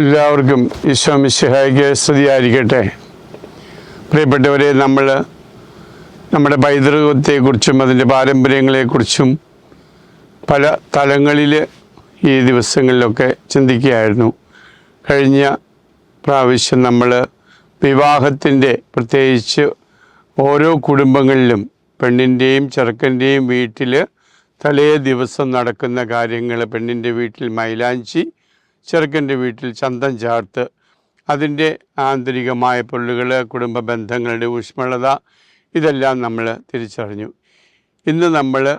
എല്ലാവർക്കും ഈശോ മിശിഹായിക്ക് സ്തുതിയായിരിക്കട്ടെ. പ്രിയപ്പെട്ടവരെ നമ്മൾ നമ്മുടെ പൈതൃകത്തെക്കുറിച്ചും അതിന്റെ പാരമ്പര്യങ്ങളെക്കുറിച്ചും പല തലങ്ങളിൽ ഈ ദിവസങ്ങളിലൊക്കെ ചിന്തിക്കുകയായിരുന്നു. കഴിഞ്ഞ പ്രാവശ്യം നമ്മൾ വിവാഹത്തിന്റെ പ്രത്യേകിച്ച് ഓരോ കുടുംബങ്ങളിലും പെണ്ണിന്റെയും ചെറുക്കന്റെയും വീട്ടിൽ തലേ ദിവസം നടക്കുന്ന കാര്യങ്ങൾ പെണ്ണിന്റെ വീട്ടിൽ മൈലാഞ്ചി ചെറുക്കന്റെ വീട്ടിൽ ചന്തം ചാർത്ത് അതിന്റെ ആന്തരികമായ പൊള്ളുകൾ കുടുംബ ബന്ധങ്ങളുടെ ഊഷ്മളത ഇതെല്ലാം നമ്മൾ തിരിച്ചറിഞ്ഞു. ഇന്ന് നമ്മൾ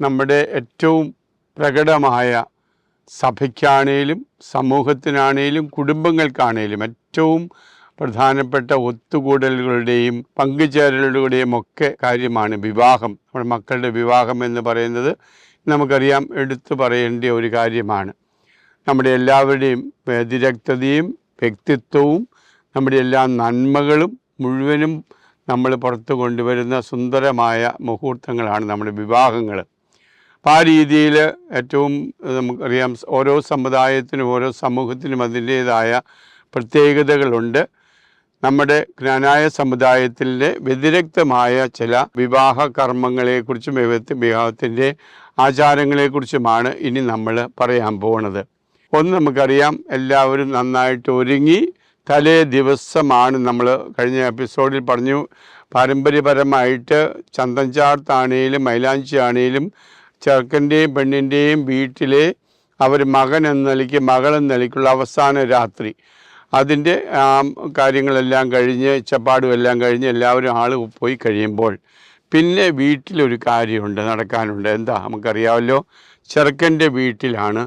നമ്മുടെ ഏറ്റവും പ്രകടമായ സഭയ്ക്കാണേലും സമൂഹത്തിനാണേലും കുടുംബങ്ങൾക്കാണേലും ഏറ്റവും പ്രധാനപ്പെട്ട ഒത്തുകൂടലുകളുടെയും പങ്കുചേരലുകളുടെയും ഒക്കെ കാര്യമാണ് വിവാഹം. നമ്മുടെ മക്കളുടെ വിവാഹം എന്ന് പറയുന്നത് നമുക്കറിയാം എടുത്തു പറയേണ്ട ഒരു കാര്യമാണ്. നമ്മുടെ എല്ലാവരുടെയും വ്യതിരക്തതയും വ്യക്തിത്വവും നമ്മുടെ എല്ലാ നന്മകളും മുഴുവനും നമ്മൾ പുറത്ത് കൊണ്ടുവരുന്ന സുന്ദരമായ മുഹൂർത്തങ്ങളാണ് നമ്മുടെ വിവാഹങ്ങൾ. അപ്പം ആ രീതിയിൽ ഏറ്റവും നമുക്കറിയാം ഓരോ സമുദായത്തിനും ഓരോ സമൂഹത്തിനും അതിന്റേതായ പ്രത്യേകതകളുണ്ട്. നമ്മുടെ ജ്ഞാനായ സമുദായത്തിന്റെ വ്യതിരക്തമായ ചില വിവാഹ കർമ്മങ്ങളെക്കുറിച്ചും വിവ- വിവാഹത്തിന്റെ ആചാരങ്ങളെക്കുറിച്ചുമാണ് ഇനി നമ്മൾ പറയാൻ പോകുന്നത് ഒന്ന് നമുക്കറിയാം. എല്ലാവരും നന്നായിട്ട് ഒരുങ്ങി. തലേ ദിവസമാണ് നമ്മൾ കഴിഞ്ഞ എപ്പിസോഡിൽ പറഞ്ഞു. പാരമ്പര്യപരമായിട്ട് ചന്തൻചാർത്താണേലും മൈലാഞ്ചിയാണേലും ചെറുക്കന്റെയും പെണ്ണിന്റെയും വീട്ടിലെ അവർ മകൻ എന്ന നിലയ്ക്ക് മകൾ എന്ന നിലയ്ക്കുള്ള അവസാന രാത്രി. അതിന്റെ കാര്യങ്ങളെല്ലാം കഴിഞ്ഞ് ചപ്പാടും എല്ലാം കഴിഞ്ഞ് എല്ലാവരും ആൾ പോയി കഴിയുമ്പോൾ പിന്നെ വീട്ടിലൊരു കാര്യമുണ്ട് നടക്കാനുണ്ട്. എന്താ നമുക്കറിയാമല്ലോ? ചെറുക്കന്റെ വീട്ടിലാണ്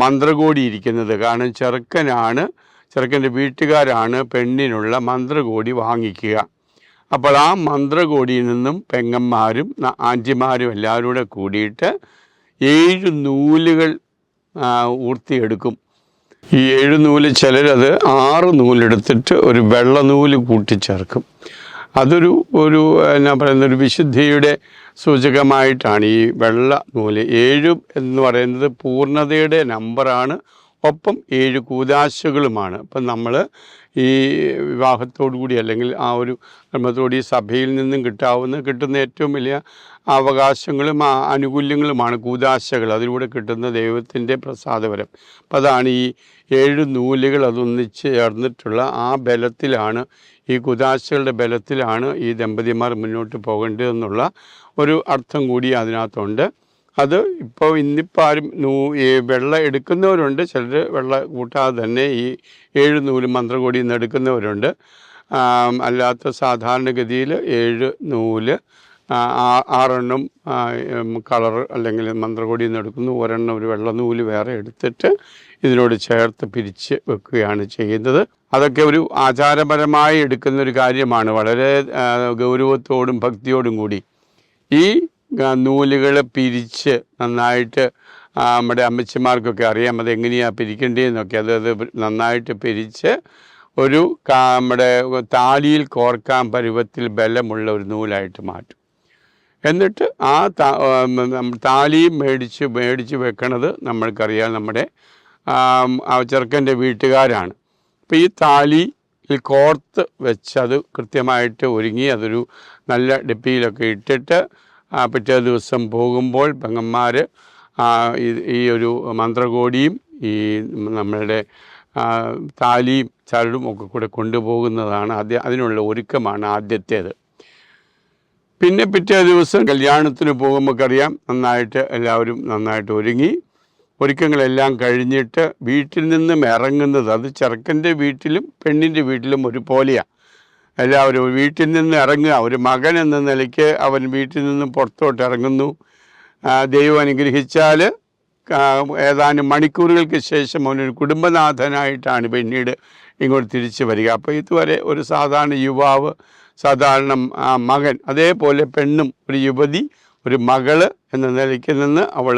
മന്ത്രകോടി ഇരിക്കുന്നത് കാരണം ചെറുക്കനാണ് ചെറുക്കന്റെ വീട്ടുകാരാണ് പെണ്ണിനുള്ള മന്ത്രകോടി വാങ്ങിക്കുക. അപ്പോൾ ആ മന്ത്രകോടിയിൽ നിന്നും പെങ്ങന്മാരും ആന്റിമാരും എല്ലാവരും കൂടെ കൂടിയിട്ട് ഏഴ് നൂലുകൾ ഊർത്തിയെടുക്കും. ഈ ഏഴ് നൂൽ ചിലരത് ആറ് നൂലെടുത്തിട്ട് ഒരു വെള്ള നൂൽ കൂട്ടിച്ചേർക്കും. അതൊരു ഒരു എന്നാ പറയുന്ന ഒരു വിശുദ്ധിയുടെ സൂചകമായിട്ടാണ് ഈ വെള്ള നൂൽ. ഏഴ് എന്ന് പറയുന്നത് പൂർണതയുടെ നമ്പറാണ്. ഒപ്പം ഏഴ് കൂതാശകളുമാണ് അപ്പം നമ്മൾ ഈ വിവാഹത്തോടു കൂടി അല്ലെങ്കിൽ ആ ഒരു കർമ്മത്തോടെ ഈ സഭയിൽ നിന്നും കിട്ടാവുന്ന കിട്ടുന്ന ഏറ്റവും വലിയ അവകാശങ്ങളും ആനുകൂല്യങ്ങളുമാണ് കൂതാശകൾ അതിലൂടെ കിട്ടുന്ന ദൈവത്തിന്റെ പ്രസാദപരം അപ്പം അതാണ് ഈ ഏഴ് നൂലുകൾ അതൊന്നിച്ച് ചേർന്നിട്ടുള്ള ആ ബലത്തിലാണ് ഈ കുതാശകളുടെ ബലത്തിലാണ് ഈ ദമ്പതിമാർ മുന്നോട്ട് പോകേണ്ടതെന്നുള്ള ഒരു അർത്ഥം കൂടി അതിനകത്തുണ്ട്. അത് ഇപ്പോൾ ഇന്നിപ്പോൾ ആരും നൂ ഈ വെള്ള എടുക്കുന്നവരുണ്ട്. ചിലർ വെള്ള കൂട്ടാതെ തന്നെ ഈ ഏഴ് നൂൽ മന്ത്രകോടിയിൽ നിന്ന് എടുക്കുന്നവരുണ്ട്. അല്ലാത്ത സാധാരണഗതിയിൽ ഏഴ് നൂൽ ആറെണ്ണം കളർ അല്ലെങ്കിൽ മന്ത്രകോടിയിൽ നിന്ന് എടുക്കുന്നു. ഒരെണ്ണം ഒരു വെള്ള നൂൽ വേറെ എടുത്തിട്ട് ഇതിനോട് ചേർത്ത് പിരിച്ച് വെക്കുകയാണ് ചെയ്യുന്നത്. അതൊക്കെ ഒരു ആചാരപരമായി എടുക്കുന്ന ഒരു കാര്യമാണ്. വളരെ ഗൗരവത്തോടും ഭക്തിയോടും കൂടി. ഈ നൂലുകൾ പിരിച്ച് നന്നായിട്ട് നമ്മുടെ അമ്മച്ചിമാർക്കൊക്കെ അറിയാം അത് എങ്ങനെയാണ് പിരിക്കേണ്ടതെന്നൊക്കെ. അത് അത് നന്നായിട്ട് പിരിച്ച് ഒരു നമ്മുടെ താലിയിൽ കോർക്കാൻ പരുവത്തിൽ ബലമുള്ള ഒരു നൂലായിട്ട് മാറ്റും. എന്നിട്ട് ആ താലിയും മേടിച്ച് മേടിച്ച് വെക്കണത് നമ്മൾക്കറിയാം നമ്മുടെ ചെറുക്കന്റെ വീട്ടുകാരാണ്. അപ്പോൾ ഈ താലിയിൽ കോർത്ത് വെച്ച് അത് കൃത്യമായിട്ട് ഒരുങ്ങി അതൊരു നല്ല ഡെപ്പിയിലൊക്കെ ഇട്ടിട്ട് പിറ്റേ ദിവസം പോകുമ്പോൾ പെങ്ങന്മാർ ഈ ഒരു മന്ത്രകോടിയും ഈ നമ്മളുടെ താലിയും ചരടും ഒക്കെ കൂടെ കൊണ്ടുപോകുന്നതാണ് ആദ്യ അതിനുള്ള ഒരുക്കമാണ് ആദ്യത്തേത്. പിന്നെ പിറ്റേ ദിവസം കല്യാണത്തിന് പോകുമ്പോൾ അറിയാം നന്നായിട്ട് എല്ലാവരും നന്നായിട്ട് ഒരുങ്ങി. ഒരുക്കങ്ങളെല്ലാം കഴിഞ്ഞിട്ട് വീട്ടിൽ നിന്നും ഇറങ്ങുന്നത് അത് ചെറുക്കന്റെ വീട്ടിലും പെണ്ണിന്റെ വീട്ടിലും ഒരുപോലെയാണ് എല്ലാവരും വീട്ടിൽ നിന്ന് ഇറങ്ങുക. ഒരു മകൻ എന്ന നിലയ്ക്ക് അവൻ വീട്ടിൽ നിന്നും പുറത്തോട്ട് ഇറങ്ങുന്നു. ദൈവം അനുഗ്രഹിച്ചാൽ ഏതാനും മണിക്കൂറുകൾക്ക് ശേഷം അവനൊരു കുടുംബനാഥനായിട്ടാണ് പിന്നീട് ഇങ്ങോട്ട് തിരിച്ചു വരിക. അപ്പോൾ ഇതുവരെ ഒരു സാധാരണ യുവാവ് സാധാരണ മകൻ അതേപോലെ പെണ്ണും ഒരു യുവതി ഒരു മകൾ എന്ന നിലയ്ക്ക് നിന്ന് അവൾ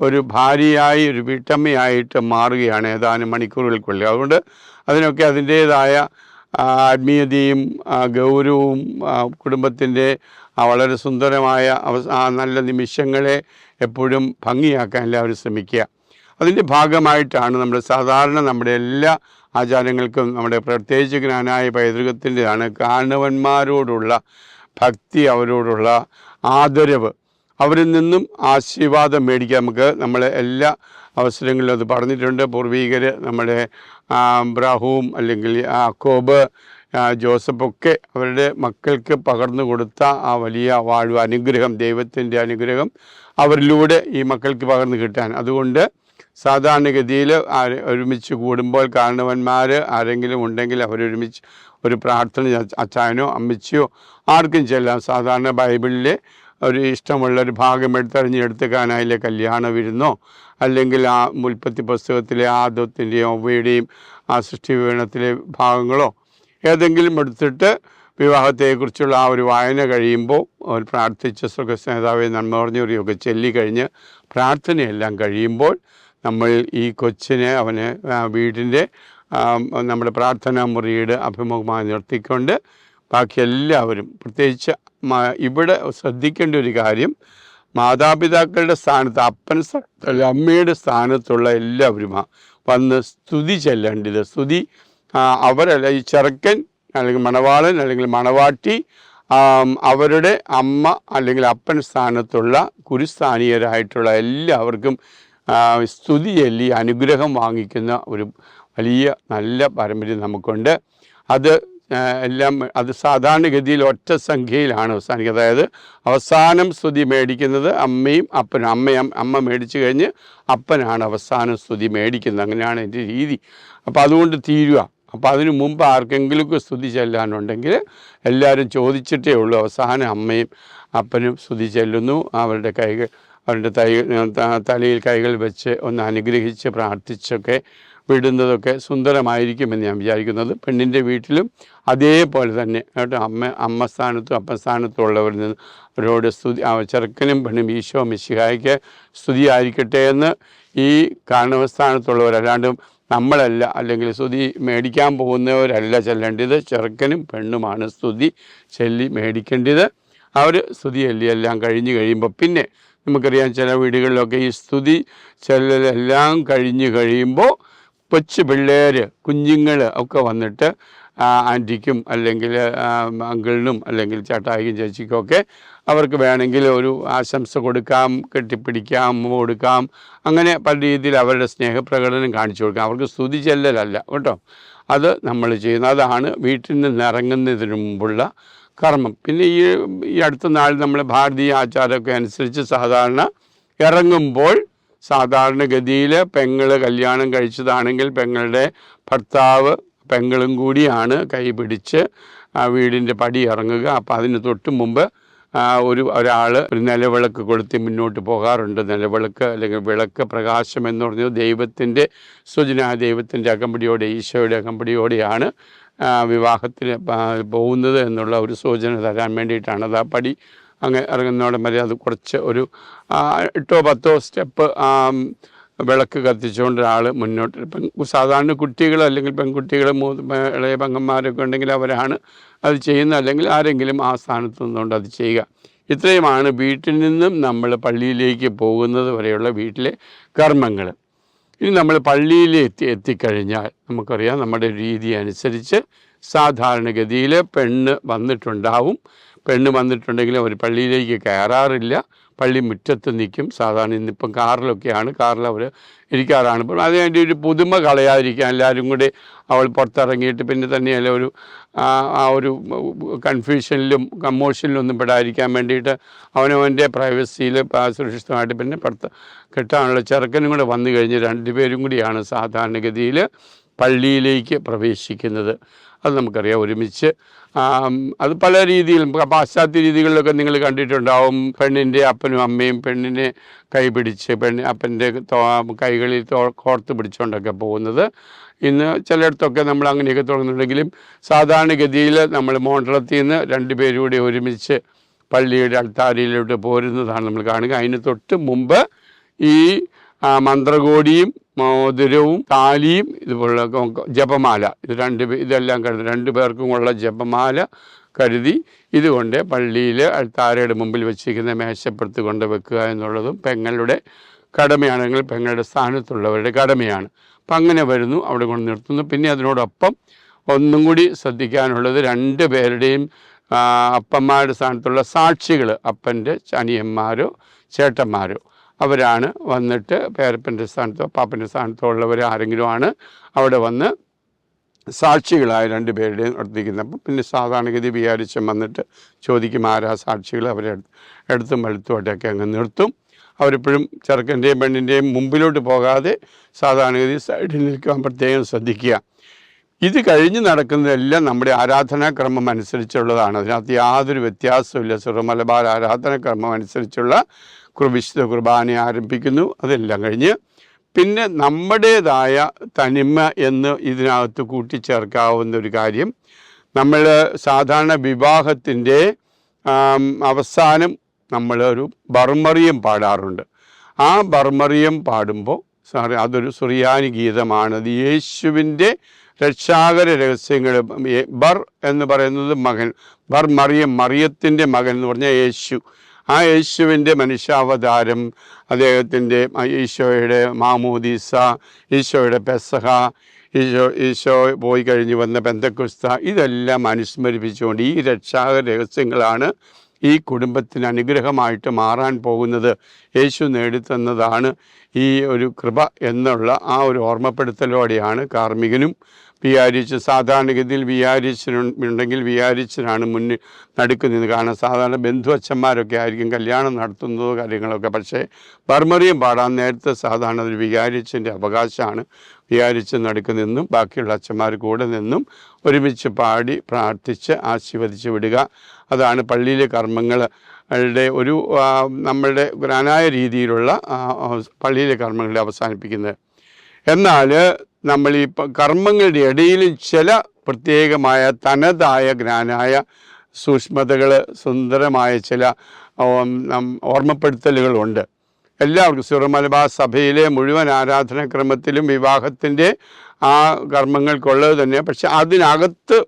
ഒരു ഭാര്യയായി ഒരു വീട്ടമ്മയായിട്ട് മാറുകയാണ് ഏതാനും മണിക്കൂറുകൾക്കുള്ളിൽ. അതുകൊണ്ട് അതിനൊക്കെ അതിന്റേതായ ആത്മീയതയും ഗൗരവവും കുടുംബത്തിന്റെ വളരെ സുന്ദരമായ ആ നല്ല നിമിഷങ്ങളെ എപ്പോഴും ഭംഗിയാക്കാൻ എല്ലാവരും ശ്രമിക്കുക. അതിന്റെ ഭാഗമായിട്ടാണ് നമ്മൾ സാധാരണ നമ്മുടെ എല്ലാ ആചാരങ്ങൾക്കും നമ്മുടെ പ്രത്യേകിച്ച് ജ്ഞാനായ പൈതൃകത്തിന്റെതാണ് കാരണവന്മാരോടുള്ള ഭക്തി അവരോടുള്ള ആദരവ്. അവരിൽ നിന്നും ആശീർവാദം മേടിക്കാൻ നമുക്ക് നമ്മളെ എല്ലാ അവസരങ്ങളിലും അത് പറഞ്ഞിട്ടുണ്ട്. പൂർവീകർ നമ്മുടെ ബ്രാഹുവും അല്ലെങ്കിൽ അക്കോബ് ജോസഫ് ജോസഫൊക്കെ അവരുടെ മക്കൾക്ക് പകർന്നു കൊടുത്ത ആ വലിയ വാഴ അനുഗ്രഹം ദൈവത്തിന്റെ അനുഗ്രഹം അവരിലൂടെ ഈ മക്കൾക്ക് പകർന്നു കിട്ടാൻ. അതുകൊണ്ട് സാധാരണഗതിയിൽ ഒരുമിച്ച് കൂടുമ്പോൾ കാരണവന്മാർ ആരെങ്കിലും ഉണ്ടെങ്കിൽ അവരൊരുമിച്ച് ഒരു പ്രാർത്ഥന അച്ച- അച്ചായനോ അമ്മച്ചിയോ ആർക്കും ചെല്ലാം. സാധാരണ ബൈബിളിൽ ഒരു ഇഷ്ടമുള്ള ഒരു ഭാഗം എടുത്തറിഞ്ഞെടുത്ത് കാനായിലെ കല്യാണ വിരുന്നോ അല്ലെങ്കിൽ ആ മുൽപ്പത്തി പുസ്തകത്തിലെ ആദത്തിന്റെയും ഒവ്വയുടെയും ആ സൃഷ്ടി വിവരണത്തിലെ ഭാഗങ്ങളോ ഏതെങ്കിലും എടുത്തിട്ട് വിവാഹത്തെക്കുറിച്ചുള്ള ആ ഒരു വായന കഴിയുമ്പോൾ അവർ പ്രാർത്ഥിച്ച സുഖസ്നേതാവെ നന്മ പറഞ്ഞവരെയൊക്കെ ചൊല്ലിക്കഴിഞ്ഞ് പ്രാർത്ഥനയെല്ലാം കഴിയുമ്പോൾ നമ്മൾ ഈ കൊച്ചിനെ അവന് വീടിന്റെ നമ്മുടെ പ്രാർത്ഥനാ മുറിയുടെ അഭിമുഖമായി നിർത്തിക്കൊണ്ട് ബാക്കി എല്ലാവരും പ്രത്യേകിച്ച് ഇവിടെ ശ്രദ്ധിക്കേണ്ട ഒരു കാര്യം മാതാപിതാക്കളുടെ സ്ഥാനത്ത് അപ്പൻ സ്ഥാനത്തല്ല അമ്മയുടെ സ്ഥാനത്തുള്ള എല്ലാവരും വന്ന് സ്തുതി ചെല്ലേണ്ടത്. സ്തുതി അവരല്ല ഈ ചെറുക്കൻ അല്ലെങ്കിൽ മണവാളൻ അല്ലെങ്കിൽ മണവാട്ടി അവരുടെ അമ്മ അല്ലെങ്കിൽ അപ്പൻ സ്ഥാനത്തുള്ള കുരുസ്ഥാനീയരായിട്ടുള്ള എല്ലാവർക്കും സ്തുതി ചൊല്ലി അനുഗ്രഹം വാങ്ങിക്കുന്ന ഒരു വലിയ നല്ല പാരമ്പര്യം നമുക്കുണ്ട്. അത് എല്ലാം അത് സാധാരണഗതിയിൽ ഒറ്റ സംഖ്യയിലാണ് അവസാനിക്കുക. അതായത് അവസാനം സ്തുതി മേടിക്കുന്നത് അമ്മയും അപ്പനും അമ്മയും അമ്മ മേടിച്ചു കഴിഞ്ഞ് അപ്പനാണ് അവസാനം സ്തുതി മേടിക്കുന്നത്. അങ്ങനെയാണ് എന്റെ രീതി. അപ്പോൾ അതുകൊണ്ട് തീരുക. അപ്പോൾ അതിനു മുമ്പ് ആർക്കെങ്കിലും സ്തുതി ചെല്ലാനുണ്ടെങ്കിൽ എല്ലാവരും ചോദിച്ചിട്ടേ ഉള്ളൂ. അവസാനം അമ്മയും അപ്പനും സ്തുതി ചെല്ലുന്നു. അവരുടെ കൈകൾ അവരുടെ തൈ തലയിൽ കൈകൾ വെച്ച് ഒന്ന് അനുഗ്രഹിച്ച് പ്രാർത്ഥിച്ചൊക്കെ വിടുന്നതൊക്കെ സുന്ദരമായിരിക്കുമെന്ന് ഞാൻ വിചാരിക്കുന്നത്. പെണ്ണിന്റെ വീട്ടിലും അതേപോലെ തന്നെ. കേട്ടോ അമ്മ അമ്മ സ്ഥാനത്തും അപ്പ സ്ഥാനത്തും ഉള്ളവരിൽ നിന്ന് അവരോട് സ്തുതി ചെറുക്കനും പെണ്ണും ഈശോ മിശിഹായ്ക്ക് സ്തുതി ആയിരിക്കട്ടെ എന്ന് ഈ കാരണവസ്ഥാനത്തുള്ളവരല്ലാണ്ടും നമ്മളല്ല അല്ലെങ്കിൽ സ്തുതി മേടിക്കാൻ പോകുന്നവരല്ല ചെല്ലേണ്ടത്. ചെറുക്കനും പെണ്ണുമാണ് സ്തുതി ചെല്ലി മേടിക്കേണ്ടത്. അവർ സ്തുതി ചൊല്ലി എല്ലാം കഴിഞ്ഞ് കഴിയുമ്പോൾ. പിന്നെ നമുക്കറിയാം ചില വീടുകളിലൊക്കെ ഈ സ്തുതി ചെല്ലലെല്ലാം കഴിഞ്ഞ് കഴിയുമ്പോൾ കൊച്ചു പിള്ളേർ കുഞ്ഞുങ്ങൾ ഒക്കെ വന്നിട്ട് ആന്റിക്കും അല്ലെങ്കിൽ അങ്കിളിനും അല്ലെങ്കിൽ ചേട്ടായിക്കും ചേച്ചിക്കും ഒക്കെ അവർക്ക് വേണമെങ്കിൽ ഒരു ആശംസ കൊടുക്കാം കെട്ടിപ്പിടിക്കാം കൊടുക്കാം. അങ്ങനെ പല രീതിയിൽ അവരുടെ സ്നേഹപ്രകടനം കാണിച്ചു കൊടുക്കാം. അവർക്ക് സ്തുതി ചെല്ലലല്ല കേട്ടോ. അത് നമ്മൾ ചെയ്യുന്നത് അതാണ് വീട്ടിൽ നിന്ന് ഇറങ്ങുന്നതിന് മുമ്പുള്ള കർമ്മം. പിന്നെ ഈ ഈ അടുത്ത നാൾ നമ്മൾ ഭാരതീയ ആചാരമൊക്കെ അനുസരിച്ച് സാധാരണ ഇറങ്ങുമ്പോൾ സാധാരണഗതിയിൽ പെങ്ങൾ കല്യാണം കഴിച്ചതാണെങ്കിൽ പെങ്ങളുടെ ഭർത്താവ് പെങ്ങളും കൂടിയാണ് കൈപിടിച്ച് ആ വീടിന്റെ പടി ഇറങ്ങുക. അപ്പോൾ അതിന് തൊട്ട് മുമ്പ് ഒരു ഒരാൾ ഒരു നിലവിളക്ക് കൊളുത്തി മുന്നോട്ട് പോകാറുണ്ട്. നിലവിളക്ക് അല്ലെങ്കിൽ വിളക്ക് പ്രകാശം എന്ന് പറഞ്ഞത് ദൈവത്തിന്റെ സുജന ദൈവത്തിന്റെ അകമ്പടിയോടെ ഈശോയുടെ അകമ്പടിയോടെയാണ് വിവാഹത്തിന് പോകുന്നത് എന്നുള്ള ഒരു സൂചന തരാൻ വേണ്ടിയിട്ടാണ് അത് ആ പടി അങ്ങ് ഇറങ്ങുന്നതോടെ മതി അത് കുറച്ച് ഒരു എട്ടോ പത്തോ സ്റ്റെപ്പ് വിളക്ക് കത്തിച്ചുകൊണ്ട് ഒരാൾ മുന്നോട്ട് പെൺ സാധാരണ കുട്ടികൾ അല്ലെങ്കിൽ പെൺകുട്ടികൾ മൂന്ന് ഇളയ പെങ്ങന്മാരൊക്കെ ഉണ്ടെങ്കിൽ അവരാണ് അത് ചെയ്യുന്നത്. അല്ലെങ്കിൽ ആരെങ്കിലും ആ സ്ഥാനത്ത് നിന്നുകൊണ്ട് അത് ചെയ്യുക. ഇത്രയുമാണ് വീട്ടിൽ നിന്നും നമ്മൾ പള്ളിയിലേക്ക് പോകുന്നത് വരെയുള്ള വീട്ടിലെ കർമ്മങ്ങൾ. ഇനി നമ്മൾ പള്ളിയിൽ എത്തി എത്തിക്കഴിഞ്ഞാൽ നമുക്കറിയാം നമ്മുടെ രീതി അനുസരിച്ച് സാധാരണഗതിയിൽ പെണ്ണ് വന്നിട്ടുണ്ടാവും. പെണ്ണ് വന്നിട്ടുണ്ടെങ്കിൽ അവർ പള്ളിയിലേക്ക് കയറാറില്ല. പള്ളി മുറ്റത്ത് നിൽക്കും. സാധാരണ ഇന്നിപ്പം കാറിലൊക്കെയാണ്. കാറിൽ അവർ ഇരിക്കാറാണ്. ഇപ്പം അത് അതിന്റെ ഒരു പുതുമ കളയാതിരിക്കാൻ എല്ലാവരും കൂടി അവൾ പുറത്തിറങ്ങിയിട്ട് പിന്നെ തന്നെയല്ല ഒരു ആ ഒരു കൺഫ്യൂഷനിലും കമ്മോഷനിലും ഒന്നും പെടാതിരിക്കാൻ വേണ്ടിയിട്ട് അവനവന്റെ പ്രൈവസിയിൽ സുരക്ഷിതമായിട്ട് പിന്നെ പുറത്ത് കെട്ടാനുള്ള ചെറുക്കനും കൂടെ വന്നു കഴിഞ്ഞ് രണ്ടുപേരും കൂടിയാണ് സാധാരണഗതിയിൽ പള്ളിയിലേക്ക് പ്രവേശിക്കുന്നത്. അത് നമുക്കറിയാം. ഒരുമിച്ച് അത് പല രീതിയിലും പാശ്ചാത്യ രീതികളിലൊക്കെ നിങ്ങൾ കണ്ടിട്ടുണ്ടാവും. പെണ്ണിന്റെ അപ്പനും അമ്മയും പെണ്ണിനെ കൈ പിടിച്ച് പെണ്ണ് അപ്പന്റെ കൈകളിൽ കോർത്ത് പിടിച്ചുകൊണ്ടൊക്കെ പോകുന്നത്. ഇന്ന് ചിലയിടത്തൊക്കെ നമ്മൾ അങ്ങനെയൊക്കെ തുടങ്ങുന്നുണ്ടെങ്കിലും സാധാരണഗതിയിൽ നമ്മൾ മോണ്ടളത്തിൽ നിന്ന് രണ്ടുപേരും കൂടി ഒരുമിച്ച് പള്ളിയുടെ അൾത്താരിയിലോട്ട് പോരുന്നതാണ് നമ്മൾ കാണുക. അതിന് തൊട്ട് മുമ്പ് ഈ മന്ത്രകോടിയും മോതിരവും താലിയും ഇതുപോലുള്ള ജപമാല. ഇത് രണ്ട് ഇതെല്ലാം കരുതി രണ്ടു പേർക്കും ഉള്ള ജപമാല കരുതി ഇതുകൊണ്ട് പള്ളിയിൽ അൾത്താരയുടെ മുമ്പിൽ വെച്ചിരിക്കുന്ന മേശപ്പുറത്ത് കൊണ്ട് വെക്കുക എന്നുള്ളതും പെങ്ങളുടെ കടമയാണെങ്കിൽ പെങ്ങളുടെ സ്ഥാനത്തുള്ളവരുടെ കടമയാണ്. അപ്പം അങ്ങനെ വരുന്നു അവിടെ കൊണ്ട് നിർത്തുന്നു. പിന്നെ അതിനോടൊപ്പം ഒന്നും കൂടി ശ്രദ്ധിക്കാനുള്ളത് രണ്ട് പേരുടെയും അപ്പന്മാരുടെ സ്ഥാനത്തുള്ള സാക്ഷികൾ അപ്പന്റെ അനിയന്മാരോ ചേട്ടന്മാരോ. അവരാണ് വന്നിട്ട് പേരപ്പന്റെ സ്ഥാനത്തോ പാപ്പന്റെ സ്ഥാനത്തോ ഉള്ളവർ ആരെങ്കിലും ആണ് അവിടെ വന്ന് സാക്ഷികളായ രണ്ട് പേരുടെയും വർദ്ധിക്കുന്നത് അപ്പം പിന്നെ സാധാരണഗതി വിചാരിച്ചും വന്നിട്ട് ചോദിക്കും ആരാ സാക്ഷികൾ അവരെ എടുത്തും വെളുത്തുമായിട്ടൊക്കെ അങ്ങ് നിർത്തും. അവരെപ്പോഴും ചെറുക്കന്റെയും പെണ്ണിന്റെയും മുമ്പിലോട്ട് പോകാതെ സാധാരണഗതി സൈഡിൽ നിൽക്കാൻ പ്രത്യേകം ശ്രദ്ധിക്കുക. ഇത് കഴിഞ്ഞ് നടക്കുന്നതെല്ലാം നമ്മുടെ ആരാധനാക്രമം അനുസരിച്ചുള്ളതാണ്. അതിനകത്ത് യാതൊരു വ്യത്യാസമില്ല സുറമലബാർ ആരാധനാക്രമം അനുസരിച്ചുള്ള വിശുദ്ധ കുർബാന ആരംഭിക്കുന്നു. അതെല്ലാം കഴിഞ്ഞ് പിന്നെ നമ്മുടേതായ തനിമ എന്ന് ഇതിനകത്ത് കൂട്ടിച്ചേർക്കാവുന്ന ഒരു കാര്യം നമ്മൾ സാധാരണ വിവാഹത്തിന്റെ അവസാനം നമ്മളൊരു ബർമറിയം പാടാറുണ്ട്. ആ ബർമറിയം പാടുമ്പോൾ സാറി അതൊരു സുറിയാനി ഗീതമാണ്. അത് യേശുവിന്റെ രക്ഷാകര രഹസ്യങ്ങൾ ബർ എന്ന് പറയുന്നത് മകൻ ബർ മറിയം മറിയത്തിന്റെ മകൻ എന്ന് പറഞ്ഞാൽ യേശു. ആ യേശുവിന്റെ മനുഷ്യാവതാരം അദ്ദേഹത്തിന്റെ ഈശോയുടെ മാമോദീസ ഈശോയുടെ പെസഹ ഈശോ ഈശോ പോയി കഴിഞ്ഞ് വന്ന ബന്ധക്കുസ്ത ഇതെല്ലാം അനുസ്മരിപ്പിച്ചുകൊണ്ട് ഈ രക്ഷാക രഹസ്യങ്ങളാണ് ഈ കുടുംബത്തിന് അനുഗ്രഹമായിട്ട് മാറാൻ പോകുന്നത്. യേശു നേടിത്തന്നതാണ് ഈ ഒരു കൃപ എന്നുള്ള ആ ഒരു ഓർമ്മപ്പെടുത്തലോടെയാണ് കാർമ്മികനും വിയാരിച്ച് സാധാരണഗതിയിൽ വിയാരിച്ചനുണ്ടെങ്കിൽ വിയാരിച്ചനാണ് മുന്നിൽ നിന്ന് കാരണം സാധാരണ ബന്ധു അച്ഛന്മാരൊക്കെ ആയിരിക്കും കല്യാണം നടത്തുന്നതോ കാര്യങ്ങളൊക്കെ. പക്ഷേ ബർമറിയം പാടാൻ നേരത്തെ സാധാരണ ഒരു വികാരിച്ചന്റെ അവകാശമാണ് വികാരിച്ച് നടുക്ക് നിന്നും ബാക്കിയുള്ള അച്ഛന്മാർ കൂടെ നിന്നും ഒരുമിച്ച് പാടി പ്രാർത്ഥിച്ച് ആശീർവദിച്ച് വിടുക. അതാണ് പള്ളിയിലെ കർമ്മങ്ങൾ. ളുടെ ഒരു നമ്മളുടെ ഗ്രാനായ രീതിയിലുള്ള പള്ളിയിലെ കർമ്മങ്ങളെ അവസാനിപ്പിക്കുന്നത്. എന്നാൽ നമ്മൾ ഈ കർമ്മങ്ങളുടെ ഇടയിൽ ചില പ്രത്യേകമായ തനതായ ജ്ഞാനായ സൂക്ഷ്മതകൾ സുന്ദരമായ ചില ഓർമ്മപ്പെടുത്തലുകളുണ്ട്. എല്ലാവർക്കും സിറമലബാർ സഭയിലെ മുഴുവൻ ആരാധനാക്രമത്തിലും വിവാഹത്തിന്റെ ആ കർമ്മങ്ങൾക്കുള്ളത് തന്നെ പക്ഷെ അതിനകത്ത്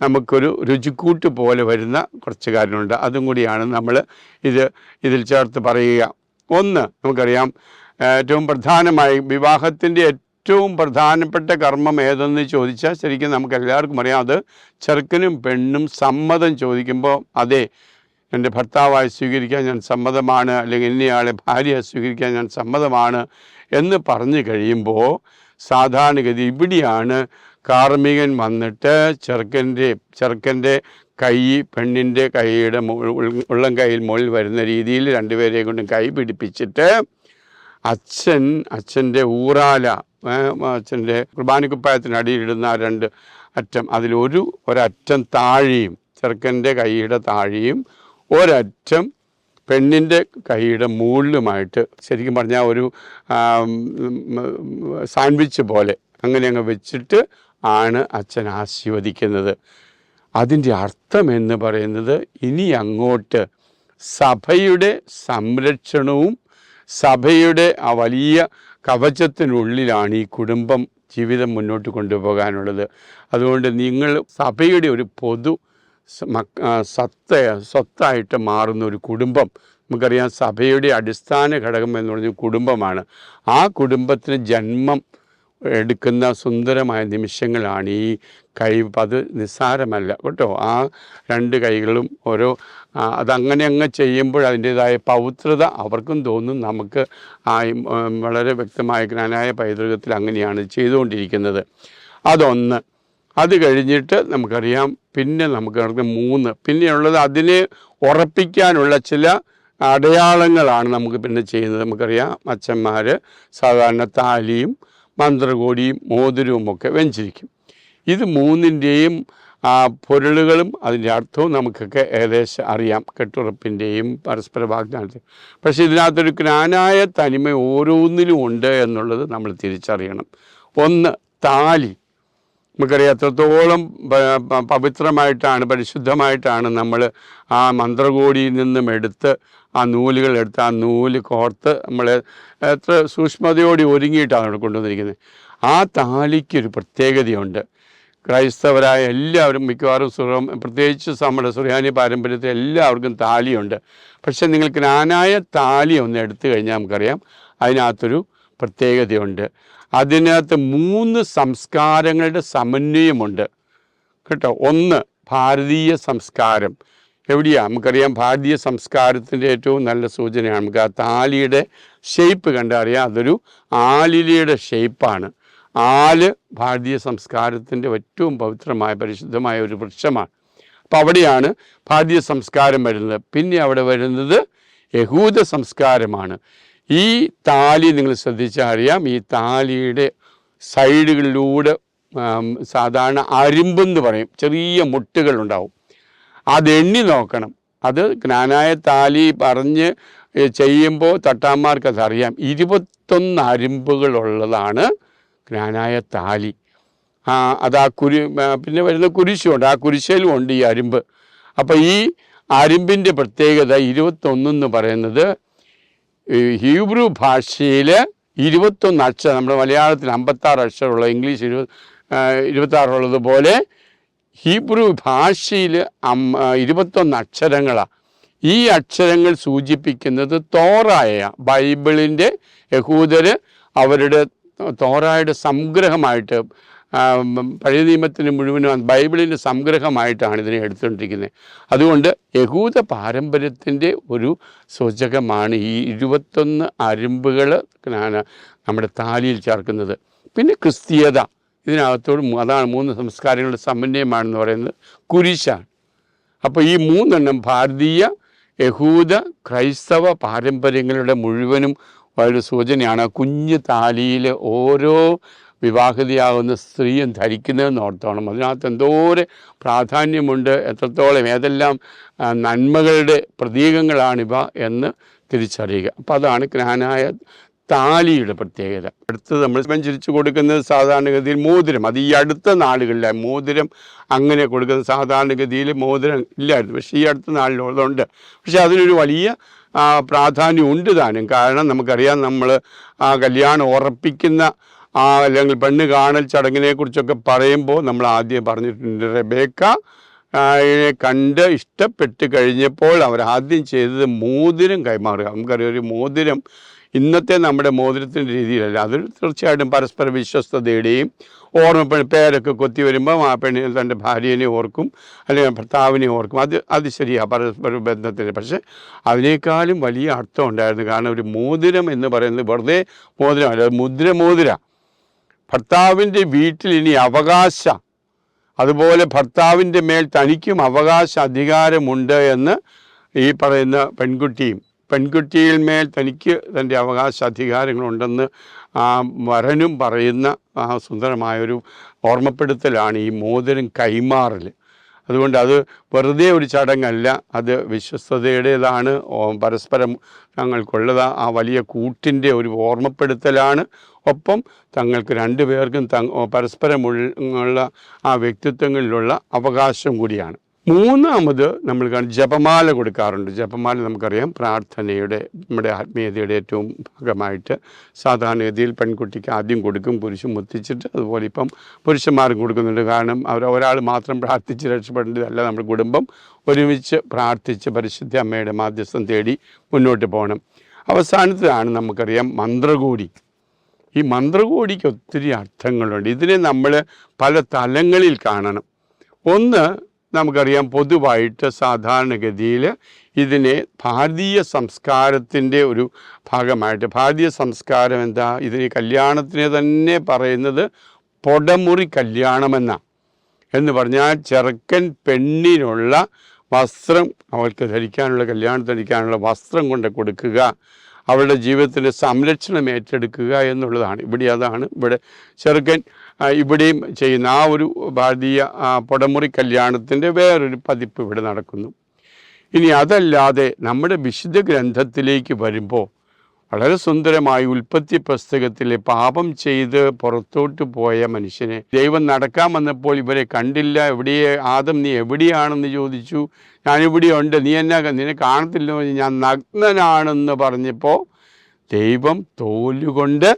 നമുക്കൊരു രുചിക്കൂട്ട് പോലെ വരുന്ന കുറച്ച് കാര്യമുണ്ട് അതും കൂടിയാണ് നമ്മൾ ഇത് ഇതിൽ ചേർത്ത് പറയുക. ഒന്ന് നമുക്കറിയാം ഏറ്റവും പ്രധാനമായി വിവാഹത്തിന്റെ ഏറ്റവും പ്രധാനപ്പെട്ട കർമ്മം ഏതെന്ന് ചോദിച്ചാൽ ശരിക്കും നമുക്ക് എല്ലാവർക്കും അറിയാം അത് ചെറുക്കനും പെണ്ണും സമ്മതം ചോദിക്കുമ്പോൾ അതെ എന്റെ ഭർത്താവായി സ്വീകരിക്കാൻ ഞാൻ സമ്മതമാണ് അല്ലെങ്കിൽ ഇന്നയാളെ ഭാര്യയായി സ്വീകരിക്കാൻ ഞാൻ സമ്മതമാണ് എന്ന് പറഞ്ഞു കഴിയുമ്പോൾ സാധാരണഗതി ഇവിടെയാണ് കാർമികൻ വന്നിട്ട് ചെറുക്കന്റെ ചെറുക്കന്റെ കൈ പെണ്ണിന്റെ കൈയുടെ ഉള്ളം കൈയിൽ മുകളിൽ വരുന്ന രീതിയിൽ രണ്ടുപേരെയും കൊണ്ടും കൈ പിടിപ്പിച്ചിട്ട് അച്ഛൻ അച്ഛന്റെ ഊറാല അച്ഛന്റെ കുർബാനക്കുപ്പായത്തിനടിയിലിടുന്ന രണ്ട് അറ്റം അതിലൊരു ഒരറ്റം താഴെയും ചെറുക്കന്റെ കൈയുടെ താഴെയും ഒരറ്റം പെണ്ണിന്റെ കൈയുടെ മുകളിലുമായിട്ട് ശരിക്കും പറഞ്ഞാൽ ഒരു സാൻഡ്വിച്ച് പോലെ അങ്ങനെ അങ്ങ് വെച്ചിട്ട് ആണ് അച്ഛൻ ആശീർവദിക്കുന്നത്. അതിന്റെ അർത്ഥം എന്ന് പറയുന്നത് ഇനി അങ്ങോട്ട് സഭയുടെ സംരക്ഷണവും സഭയുടെ ആ വലിയ കവചത്തിനുള്ളിലാണ് ഈ കുടുംബം ജീവിതം മുന്നോട്ട് കൊണ്ടുപോകാനുള്ളത്. അതുകൊണ്ട് നിങ്ങൾ സഭയുടെ ഒരു പൊതു സത്ത സ്വത്തായിട്ട് മാറുന്ന ഒരു കുടുംബം നമുക്കറിയാം സഭയുടെ അടിസ്ഥാന ഘടകം എന്ന് പറഞ്ഞ കുടുംബമാണ്. ആ കുടുംബത്തിന് ജന്മം എടുക്കുന്ന സുന്ദരമായ നിമിഷങ്ങളാണ് ഈ കൈ അത് നിസ്സാരമല്ല. കേട്ടോ ആ രണ്ട് കൈകളും ഓരോ അതങ്ങനെ അങ്ങ് ചെയ്യുമ്പോൾ അതിന്റേതായ പൗത്രത അവർക്കും തോന്നും. നമുക്ക് ആ വളരെ വ്യക്തമായ ജ്ഞാനായ പൈതൃകത്തിൽ അങ്ങനെയാണ് ചെയ്തുകൊണ്ടിരിക്കുന്നത്. അതൊന്ന്. അത് കഴിഞ്ഞിട്ട് നമുക്കറിയാം പിന്നെ നമുക്ക് നടക്കുന്ന മൂന്ന്. പിന്നെയുള്ളത് അതിനെ ഉറപ്പിക്കാനുള്ള ചില അടയാളങ്ങളാണ് നമുക്ക് പിന്നെ ചെയ്യുന്നത്. നമുക്കറിയാം അച്ഛന്മാർ സാധാരണ താലിയും മന്ത്രകോടിയും മോതിരവും ഒക്കെ വെഞ്ചിരിക്കും. ഇത് മൂന്നിന്റെയും ആ പൊരുളുകളും അതിന്റെ അർത്ഥവും നമുക്കൊക്കെ ഏകദേശം അറിയാം. കെട്ടുറപ്പിന്റെയും പരസ്പര വാഗ്ദാനത്തിന്റെയും പക്ഷേ ഇതിനകത്തൊരു ജ്ഞാനായ തനിമ ഓരോന്നിലും ഉണ്ട് എന്നുള്ളത് നമ്മൾ തിരിച്ചറിയണം. ഒന്ന് താലി. നമുക്കറിയാം എത്രത്തോളം പവിത്രമായിട്ടാണ് പരിശുദ്ധമായിട്ടാണ് നമ്മൾ ആ മന്ത്രകോടിയിൽ നിന്നും എടുത്ത് ആ നൂലുകൾ എടുത്ത് ആ നൂൽ കോർത്ത് നമ്മൾ എത്ര സൂക്ഷ്മതയോടെ ഒരുങ്ങിയിട്ടാണ് അവിടെ കൊണ്ടുവന്നിരിക്കുന്നത്. ആ താലിക്കൊരു പ്രത്യേകതയുണ്ട്. ക്രൈസ്തവരായ എല്ലാവരും മിക്കവാറും സുറം പ്രത്യേകിച്ച് നമ്മുടെ സുറിയാനി പാരമ്പര്യത്തിൽ എല്ലാവർക്കും താലിയുണ്ട് പക്ഷെ നിങ്ങൾക്ക് നാനായ താലി ഒന്ന് എടുത്തു കഴിഞ്ഞാൽ നമുക്കറിയാം അതിനകത്തൊരു പ്രത്യേകതയുണ്ട്. അതിനകത്ത് മൂന്ന് സംസ്കാരങ്ങളുടെ സമന്വയമുണ്ട്. കേട്ടോ? ഒന്ന് ഭാരതീയ സംസ്കാരം. എവിടെയാ? നമുക്കറിയാം ഭാരതീയ സംസ്കാരത്തിന്റെ ഏറ്റവും നല്ല സൂചനയാണ്. നമുക്ക് ആ താലിയുടെ ഷേപ്പ് കണ്ടറിയാം. അതൊരു ആലിലയുടെ ഷേപ്പാണ് ആൽ ഭാരതീയ സംസ്കാരത്തിന്റെ ഏറ്റവും പവിത്രമായ പരിശുദ്ധമായ ഒരു വൃക്ഷമാണ്. അപ്പോൾ അവിടെയാണ് ഭാരതീയ സംസ്കാരം വരുന്നത്. പിന്നെ അവിടെ വരുന്നത് യഹൂദ സംസ്കാരമാണ്. ഈ താലി നിങ്ങൾ ശ്രദ്ധിച്ചാൽ അറിയാം ഈ താലിയുടെ സൈഡുകളിലൂടെ സാധാരണ അരിമ്പെന്ന് പറയും. ചെറിയ മുട്ടുകളുണ്ടാവും. അത് എണ്ണി നോക്കണം. അത് ജ്ഞാനായ താലി പറഞ്ഞ് ചെയ്യുമ്പോൾ തട്ടാന്മാർക്ക് അതറിയാം ഇരുപത്തൊന്ന് അരിമ്പുകളുള്ളതാണ് ജ്ഞാനായ താലി. ആ അത് ആ കുരി പിന്നെ വരുന്ന കുരിശുണ്ട്. ആ കുരിശയിലും ഉണ്ട് ഈ അരിമ്പ്. അപ്പോൾ ഈ അരിമ്പിന്റെ പ്രത്യേകത ഇരുപത്തൊന്നെന്ന് പറയുന്നത് ഹീബ്രു ഭാഷയിൽ ഇരുപത്തൊന്ന് അക്ഷരം നമ്മുടെ മലയാളത്തിൽ അമ്പത്താറ് അക്ഷരമുള്ള ഇംഗ്ലീഷ് ഇരുപത് ഇരുപത്താറുള്ളത് പോലെ ഹീബ്രു ഭാഷയിൽ ഇരുപത്തൊന്ന് അക്ഷരങ്ങളാണ് ഈ അക്ഷരങ്ങൾ സൂചിപ്പിക്കുന്നത് തോറായ ബൈബിളിന്റെ യഹൂദർ അവരുടെ തോറായുടെ സംഗ്രഹമായിട്ട് പഴയ നിയമത്തിന് മുഴുവനും ബൈബിളിന്റെ സംഗ്രഹമായിട്ടാണ് ഇതിനെ എടുത്തുകൊണ്ടിരിക്കുന്നത്. അതുകൊണ്ട് യഹൂദ പാരമ്പര്യത്തിന്റെ ഒരു സൂചകമാണ് ഈ ഇരുപത്തൊന്ന് അരുമ്പുകൾ നമ്മുടെ താലിയിൽ ചേർക്കുന്നത്. പിന്നെ ക്രിസ്തീയത ഇതിനകത്തോട് അതാണ് മൂന്ന് സംസ്കാരങ്ങളുടെ സമന്വയമാണെന്ന് പറയുന്നത് കുരിശാണ്. അപ്പോൾ ഈ മൂന്നെണ്ണം ഭാരതീയ യഹൂദ ക്രൈസ്തവ പാരമ്പര്യങ്ങളുടെ മുഴുവനും ഒരു സൂചനയാണ്. കുഞ്ഞു താലിയിലെ ഓരോ വിവാഹിതയാകുന്ന സ്ത്രീയും ധരിക്കുന്നതെന്ന് ഓർത്തോണം. അതിനകത്ത് എന്തോരം പ്രാധാന്യമുണ്ട് എത്രത്തോളം ഏതെല്ലാം നന്മകളുടെ പ്രതീകങ്ങളാണിവ എന്ന് തിരിച്ചറിയുക. അപ്പം അതാണ് ജ്ഞാനായ താലിയുടെ പ്രത്യേകത. അടുത്ത് നമ്മൾ സഞ്ചരിച്ചു കൊടുക്കുന്നത് സാധാരണഗതിയിൽ മോതിരം. അത് ഈ അടുത്ത നാളുകളിലെ മോതിരം അങ്ങനെ കൊടുക്കുന്ന സാധാരണഗതിയിൽ മോതിരം ഇല്ലായിരുന്നു. പക്ഷേ ഈ അടുത്ത നാളിലുള്ളതുണ്ട് പക്ഷേ അതിനൊരു വലിയ പ്രാധാന്യം ഉണ്ട് താനും. കാരണം നമുക്കറിയാം നമ്മൾ ആ കല്യാണം ഉറപ്പിക്കുന്ന ആ അല്ലെങ്കിൽ പെണ്ണ് കാണൽ ചടങ്ങിനെ കുറിച്ചൊക്കെ പറയുമ്പോൾ നമ്മൾ ആദ്യം പറഞ്ഞിട്ടുണ്ട് റബേക്ക െ കണ്ട് ഇഷ്ടപ്പെട്ട് കഴിഞ്ഞപ്പോൾ അവർ ആദ്യം ചെയ്തത് മോതിരം കൈമാറുക. നമുക്കറിയാം ഒരു മോതിരം ഇന്നത്തെ നമ്മുടെ മോതിരത്തിന്റെ രീതിയിലല്ല. അതിൽ തീർച്ചയായിട്ടും പരസ്പര വിശ്വസ്തതയുടെയും ഓർമ്മ പേരൊക്കെ കൊത്തി വരുമ്പോൾ ആ പെണ്ണിനെ തന്റെ ഭാര്യനെ ഓർക്കും അല്ലെങ്കിൽ ഭർത്താവിനെ ഓർക്കും. അത് അത് ശരിയാണ് പരസ്പര ബന്ധത്തിന് പക്ഷേ അതിനേക്കാളും വലിയ അർത്ഥം ഉണ്ടായിരുന്നു. കാരണം ഒരു മോതിരം എന്ന് പറയുന്നത് വെറുതെ മോതിരം അല്ല മുദ്ര മോതിര. ഭർത്താവിന്റെ വീട്ടിൽ ഇനി അവകാശ. അതുപോലെ ഭർത്താവിന്റെ മേൽ തനിക്കും അവകാശ അധികാരമുണ്ട് എന്ന് ഈ പറയുന്ന പെൺകുട്ടിയും പെൺകുട്ടിയിൽ മേൽ തനിക്ക് തന്റെ അവകാശ അധികാരങ്ങളുണ്ടെന്ന് വരനും പറയുന്ന സുന്ദരമായൊരു ഓർമ്മപ്പെടുത്തലാണ് ഈ മോതിരം കൈമാറൽ അതുകൊണ്ട് അത് വെറുതെ ഒരു ചടങ്ങല്ല അത് വിശ്വസ്തതയുടേതാണ്. പരസ്പരം തങ്ങൾക്കുള്ളത് ആ വലിയ കൂട്ടിന്റെ ഒരു ഓർമ്മപ്പെടുത്തലാണ്. ഒപ്പം തങ്ങൾക്ക് രണ്ടു പേർക്കും തങ് പരസ്പരം ഉള്ള ആ വ്യക്തിത്വങ്ങളിലുള്ള അവകാശം കൂടിയാണ്. മൂന്നാമത് നമ്മൾ കാണും ജപമാല കൊടുക്കാറുണ്ട്. ജപമാല നമുക്കറിയാം. പ്രാർത്ഥനയുടെ നമ്മുടെ ആത്മീയതയുടെ ഏറ്റവും ഭാഗമായിട്ട് സാധാരണഗതിയിൽ പെൺകുട്ടിക്ക് ആദ്യം കൊടുക്കും പുരുഷൻ മുത്തിച്ചിട്ട് അതുപോലെ ഇപ്പം പുരുഷന്മാരും കൊടുക്കുന്നുണ്ട്. കാരണം അവർ ഒരാൾ മാത്രം പ്രാർത്ഥിച്ച് രക്ഷപ്പെടേണ്ടതല്ല നമ്മുടെ കുടുംബം. ഒരുമിച്ച് പ്രാർത്ഥിച്ച് പരിശുദ്ധ അമ്മയുടെ മാധ്യസ്ഥം തേടി മുന്നോട്ട് പോകണം. അവസാനത്തിലാണ് നമുക്കറിയാം മന്ത്രകൂടി. ഈ മന്ത്രകൂടിക്ക് ഒത്തിരി അർത്ഥങ്ങളുണ്ട്. ഇതിനെ നമ്മൾ പല തലങ്ങളിൽ കാണണം. ഒന്ന് നമുക്കറിയാം പൊതുവായിട്ട് സാധാരണഗതിയിൽ ഇതിനെ ഭാരതീയ സംസ്കാരത്തിന്റെ ഒരു ഭാഗമായിട്ട് ഭാരതീയ സംസ്കാരം എന്താ? ഇതിന് കല്യാണത്തിനെ തന്നെ പറയുന്നത് പൊടമുറി കല്യാണമെന്നാണ് എന്ന് പറഞ്ഞാൽ ചെറുക്കൻ പെണ്ണിനുള്ള വസ്ത്രം അവൾക്ക് ധരിക്കാനുള്ള കല്യാണം ധരിക്കാനുള്ള വസ്ത്രം കൊണ്ട് കൊടുക്കുക അവളുടെ ജീവിതത്തിന്റെ സംരക്ഷണം ഏറ്റെടുക്കുക എന്നുള്ളതാണ്. ഇവിടെ അതാണ് ഇവിടെ ചെറുക്കൻ ഇവിടെയും ചെയ്യുന്ന ആ ഒരു ഭാരതീയ പൊടമുറി കല്യാണത്തിന്റെ വേറൊരു പതിപ്പ് ഇവിടെ നടക്കുന്നു. ഇനി അതല്ലാതെ നമ്മുടെ വിശുദ്ധ ഗ്രന്ഥത്തിലേക്ക് വരുമ്പോൾ വളരെ സുന്ദരമായി ഉൽപ്പത്തി പുസ്തകത്തിലെ പാപം ചെയ്ത് പുറത്തോട്ട് പോയ മനുഷ്യനെ ദൈവം നടക്കാൻ വന്നപ്പോൾ ഇവരെ കണ്ടില്ല എവിടെയെ ആദം നീ എവിടെയാണെന്ന് ചോദിച്ചു. ഞാനിവിടെയുണ്ട് നീ എന്നെ നിന്നെ കാണത്തില്ലെന്ന് ഞാൻ നഗ്നനാണെന്ന് പറഞ്ഞപ്പോൾ ദൈവം തോലുകൊണ്ട്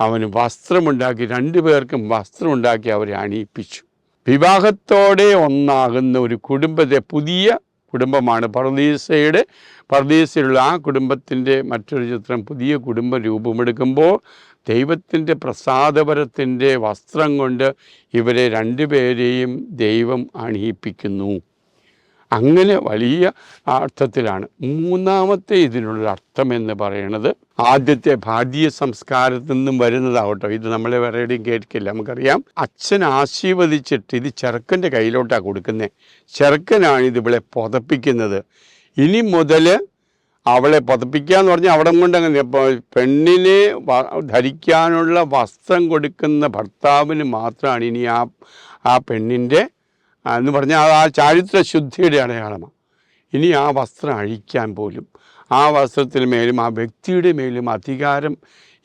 അവന് വസ്ത്രമുണ്ടാക്കി രണ്ടുപേർക്കും വസ്ത്രമുണ്ടാക്കി അവരെ അണിയിപ്പിച്ചു. വിവാഹത്തോടെ ഒന്നാകുന്ന ഒരു കുടുംബത്തെ പുതിയ കുടുംബമാണ് പർദീസയുടെ. പർദീസയിലുള്ള ആ കുടുംബത്തിന്റെ മറ്റൊരു ചിത്രം പുതിയ കുടുംബ രൂപമെടുക്കുമ്പോൾ ദൈവത്തിന്റെ പ്രസാദപരത്തിന്റെ വസ്ത്രം കൊണ്ട് ഇവരെ രണ്ടുപേരെയും ദൈവം അണിയിപ്പിക്കുന്നു. അങ്ങനെ വലിയ അർത്ഥത്തിലാണ്. മൂന്നാമത്തെ ഇതിനുള്ള അർത്ഥം എന്ന് പറയുന്നത് ആദ്യത്തെ ഭാരതീയ സംസ്കാരത്തിൽ നിന്നും വരുന്നതാവട്ടോ. ഇത് നമ്മളെ വേറെ എവിടെയും കേൾക്കില്ല നമുക്കറിയാം. അച്ഛൻ ആശീർവദിച്ചിട്ട് ഇത് ചെറുക്കന്റെ കയ്യിലോട്ടാണ് കൊടുക്കുന്നത് ചെറുക്കനാണ് ഇത് ഇവളെ പുതപ്പിക്കുന്നത്. ഇനി മുതൽ അവളെ പുതപ്പിക്കുക എന്ന് പറഞ്ഞാൽ അവിടെ കൊണ്ട് അങ്ങനെ പെണ്ണിനെ ധരിക്കാനുള്ള വസ്ത്രം കൊടുക്കുന്ന ഭർത്താവിന് മാത്രമാണ് ഇനി ആ ആ പെണ്ണിന്റെ എന്ന് പറഞ്ഞാൽ ആ ചാരിത്ര ശുദ്ധിയുടെ അടയാളമാണ് ഇനി ആ വസ്ത്രം അഴിക്കാൻ പോലും ആ വസ്ത്രത്തിന് മേലും ആ വ്യക്തിയുടെ മേലും അധികാരം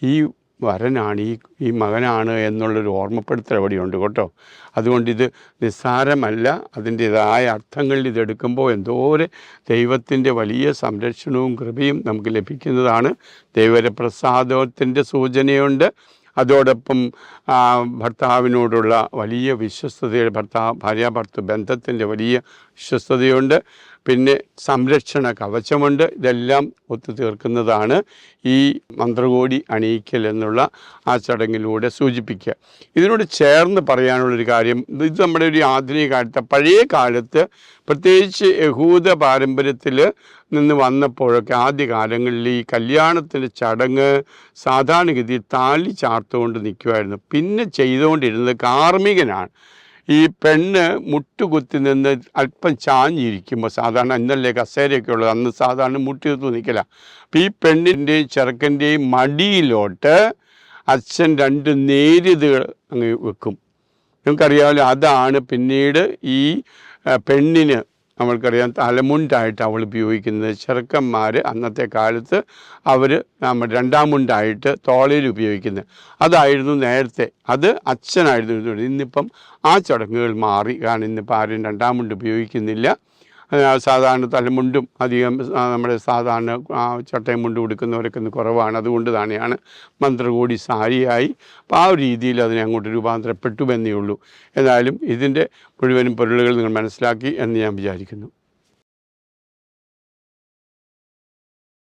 ഈ വരനാണ് ഈ ഈ മകനാണ് എന്നുള്ളൊരു ഓർമ്മപ്പെടുത്തൽ അവിടെയുണ്ട് കേട്ടോ. അതുകൊണ്ട് ഇത് നിസ്സാരമല്ല. അതിന്റെതായ അർത്ഥങ്ങളിൽ ഇതെടുക്കുമ്പോൾ എന്തോരെ ദൈവത്തിന്റെ വലിയ സംരക്ഷണവും കൃപയും നമുക്ക് ലഭിക്കുന്നതാണ്. ദൈവരപ്രസാദത്തിന്റെ സൂചനയുണ്ട്. അതോടൊപ്പം ഭർത്താവിനോടുള്ള വലിയ വിശ്വസ്തതയുടെ ഭർത്താവ് ഭാര്യാഭർത്തൃ ബന്ധത്തിന്റെ വലിയ വിശ്വസ്തതയുണ്ട്. പിന്നെ സംരക്ഷണ കവചമുണ്ട്. ഇതെല്ലാം ഒത്തു തീർക്കുന്നതാണ് ഈ മന്ത്രകോടി അണിയിക്കൽ എന്നുള്ള ആ ചടങ്ങിലൂടെ സൂചിപ്പിക്കുക. ഇതിനോട് ചേർന്ന് പറയാനുള്ളൊരു കാര്യം ഇത് നമ്മുടെ ഒരു ആധുനിക കാലത്ത് പഴയ കാലത്ത് പ്രത്യേകിച്ച് യഹൂദ പാരമ്പര്യത്തിൽ നിന്ന് വന്നപ്പോഴൊക്കെ ആദ്യ കാലങ്ങളിൽ ഈ കല്യാണത്തിന്റെ ചടങ്ങ് സാധാരണഗതിയിൽ താലി ചാർത്തുകൊണ്ട് നിൽക്കുമായിരുന്നു. പിന്നെ ചെയ്തുകൊണ്ടിരുന്നത് കാർമ്മികനാണ്. ഈ പെണ്ണ് മുട്ടുകുത്തി നിന്ന് അല്പം ചാഞ്ഞിരിക്കുമ്പോൾ സാധാരണ ഇന്നല്ലേ കസേരയൊക്കെ ഉള്ളത് അന്ന് സാധാരണ മുട്ടുകുത്തി നിൽക്കില്ല. അപ്പം ഈ പെണ്ണിന്റെയും ചെറുക്കന്റെയും മടിയിലോട്ട് അച്ഛൻ രണ്ട് നേരിതുകൾ അങ്ങ് വെക്കും. നിങ്ങൾക്കറിയാമല്ലോ അതാണ് പിന്നീട് ഈ പെണ്ണിന് നമ്മൾക്കറിയാം തലമുണ്ടായിട്ട് അവൾ ഉപയോഗിക്കുന്നത് ചെറുക്കന്മാർ അന്നത്തെ കാലത്ത് അവർ നമ്മൾ രണ്ടാം മുണ്ടായിട്ട് തോളയിൽ ഉപയോഗിക്കുന്നത്. അതായിരുന്നു നേരത്തെ. അത് അച്ഛനായിരുന്നു. ഇന്നിപ്പം ആ ചടങ്ങുകൾ മാറി. കാരണം ഇന്നിപ്പോൾ ആരും രണ്ടാം മുണ്ട് ഉപയോഗിക്കുന്നില്ല. സാധാരണ തലമുണ്ടും അധികം നമ്മുടെ സാധാരണ ചട്ടയും മുണ്ടും ഉടുക്കുന്നവരൊക്കെ ഇന്ന് കുറവാണ്. അതുകൊണ്ട് തന്നെയാണ് മന്ത്രകോടി സാരിയായി. അപ്പോൾ ആ ഒരു രീതിയിൽ അതിനെ അങ്ങോട്ട് രൂപാന്തരപ്പെട്ടു എന്നേ ഉള്ളൂ. എന്നാലും ഇതിന്റെ മുഴുവനും പൊരുളുകൾ നിങ്ങൾ മനസ്സിലാക്കി എന്ന് ഞാൻ വിചാരിക്കുന്നു.